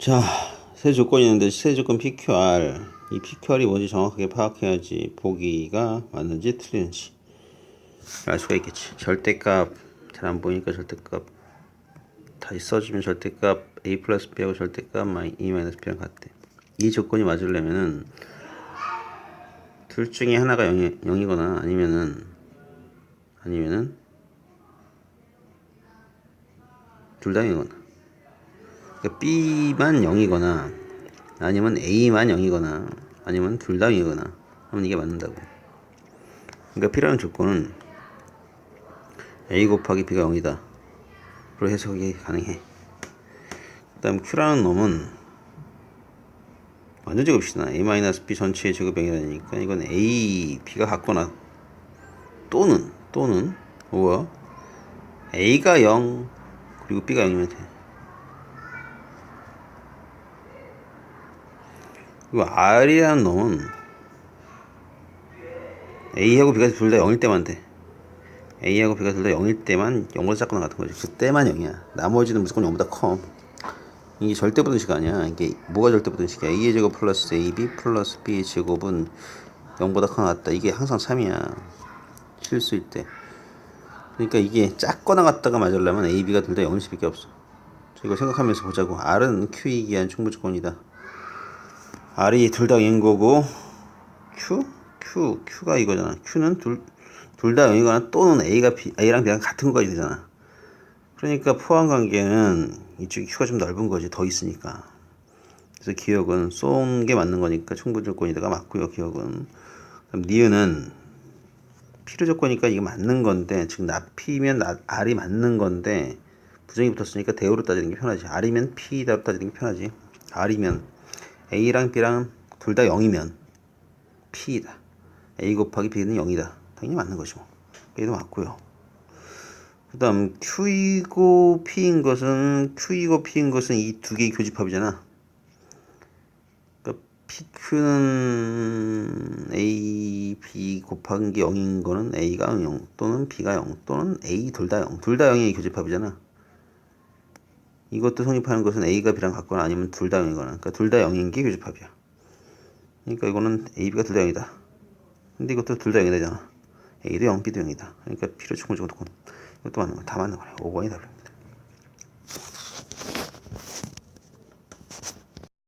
자, 세 조건이 있는데 세 조건 PQR. 이 PQR이 뭔지 정확하게 파악해야지 보기가 맞는지 틀리는지 알 수가 있겠지. 절대값 잘 안 보이니까 절대값 다시 써주면 절대값 A 플러스 B하고 절대값 E 마이너스 B랑 같대. 이 조건이 맞으려면은 둘 중에 하나가 0이, 0이거나 아니면은 아니면은 둘 다 0이거나 그러니까 B만 0이거나 아니면 A만 0이거나 아니면 둘 다 0이거나 하면 이게 맞는다고. 그러니까 P라는 조건은 A 곱하기 B가 0이다. 로 해석이 가능해. 그 다음 Q라는 놈은 완전 제곱이잖아. A-B 전체의 제곱 0이라니까 이건 A, B가 같거나 또는 또는 뭐야 A가 0 그리고 B가 0이면 돼 그리고 R이라는 놈은 A하고 B가 둘 다 0일 때만 돼. A하고 B가 둘 다 0일 때만 0보다 작거나 같은 거지. 그때만 0이야. 나머지는 무조건 0보다 커. 이게 절대 부등식 아니야. 이게 뭐가 절대 부등식이야? A의 제곱 플러스 AB 플러스 B의 제곱은 0보다 커나 같다. 이게 항상 3이야. 실수일 때. 그러니까 이게 작거나 같다가 맞으려면 A, B가 둘 다 0일 수밖에 없어. 이거 생각하면서 보자고. R은 Q이기 위한 충분 조건이다 R이 둘다 0인 거고 Q? Q, Q가 이거잖아. Q는 둘, 둘 다 0이거나 또는 A가 B, A랑 B랑 같은 거가 되잖아. 그러니까 포함 관계는 이쪽 Q가 좀 넓은 거지 더 있으니까. 그래서 기억은 쏜 게 맞는 거니까 충분 조건이다가 맞고요 기억은. 그럼 니은은 필요 조건이니까 이게 맞는 건데 즉 나피면 나, R이 맞는 건데 부정이 붙었으니까 대우로 따지는 게 편하지. R이면 P다로 따지는 게 편하지. R이면 A랑 B랑 둘 다 0이면 P이다. A 곱하기 B는 0이다. 당연히 맞는 뭐. 얘도 맞고요. 그 다음 Q이고 P인 것은 Q이고 P인 것은 이 두 개의 교집합이잖아. 그러니까 PQ는 A, B 곱한 게 0인 거는 A가 0 또는 B가 0 또는 A 둘 다 0. 둘 다 0의 교집합이잖아. 이것도 성립하는 것은 A가 B랑 같거나 아니면 둘 다 0이거나 그러니까 둘 다 0인 게 교집합이야. 그러니까 이거는 A, B가 둘 다 0이다. 근데 이것도 둘 다 0이 되잖아. A도 0, B도 0이다. 그러니까 필요 충분 조건 이것도 맞는 거다 맞는 거네. 5번이 답입니다.